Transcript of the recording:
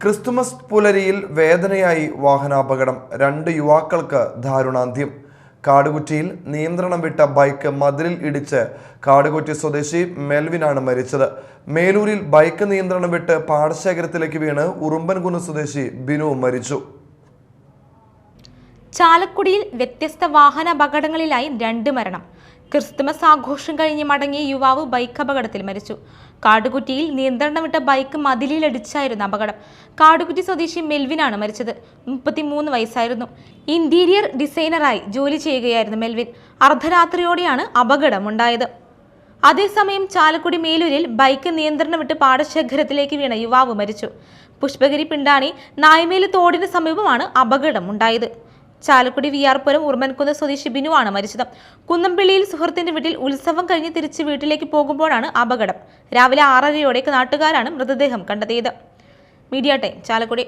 Christmas പുലരിയിൽ വേദനയായി വാഹനാപകടം രണ്ട് യുവാക്കൾക്ക് ദാരുണാന്ത്യം. കാടുകുറ്റിയിൽ നിയന്ത്രണം വിട്ട ബൈക്ക് മതിലിൽ ഇടിച്ച് കാടുകുറ്റി സ്വദേശി മെൽവിനാണ് മരിച്ചത്. മേലൂരിൽ ബൈക്ക് നിയന്ത്രണം വിട്ട് പാടശേഖരത്തിലേക്ക് വീണ് ഉറുമ്പൻകുന്ന് സ്വദേശി ബിനു മരിച്ചു. ചാലക്കുടിയിൽ വ്യത്യസ്ത വാഹനാപകടങ്ങളിലായി രണ്ട് മരണം. ക്രിസ്തുമസ് ആഘോഷം കഴിഞ്ഞ് മടങ്ങിയ യുവാവ് ബൈക്ക് അപകടത്തിൽ മരിച്ചു. കാടുകുറ്റിയിൽ നിയന്ത്രണം വിട്ട ബൈക്ക് മതിലിലടിച്ചായിരുന്നു അപകടം. കാടുകുറ്റി സ്വദേശി മെൽവിനാണ് മരിച്ചത്. മുപ്പത്തിമൂന്ന് വയസ്സായിരുന്നു. ഇന്റീരിയർ ഡിസൈനറായി ജോലി ചെയ്യുകയായിരുന്നു മെൽവിൻ. അർദ്ധരാത്രിയോടെയാണ് അപകടം അപകടമുണ്ടായത്. അതേസമയം ചാലക്കുടി മേലൂരിൽ ബൈക്ക് നിയന്ത്രണം വിട്ട് പാടശേഖരത്തിലേക്ക് വീണ യുവാവ് മരിച്ചു. പുഷ്പഗിരി പിണ്ടാണി നായ്മേൽ തോടിന് സമീപമാണ് അപകടം അപകടമുണ്ടായത്. ചാലക്കുടി വിയാർപുരം ഉർമൻകുന്ന് സ്വദേശി ബിനുവാണ് മരിച്ചത്. കുന്നംപിള്ളിയിൽ സുഹൃത്തിന്റെ വീട്ടിൽ ഉത്സവം കഴിഞ്ഞ് തിരിച്ച് വീട്ടിലേക്ക് പോകുമ്പോഴാണ് അപകടം. രാവിലെ ആറരയോടെ നാട്ടുകാരാണ് മൃതദേഹം കണ്ടെത്തിയത്. Media time Chalakudy.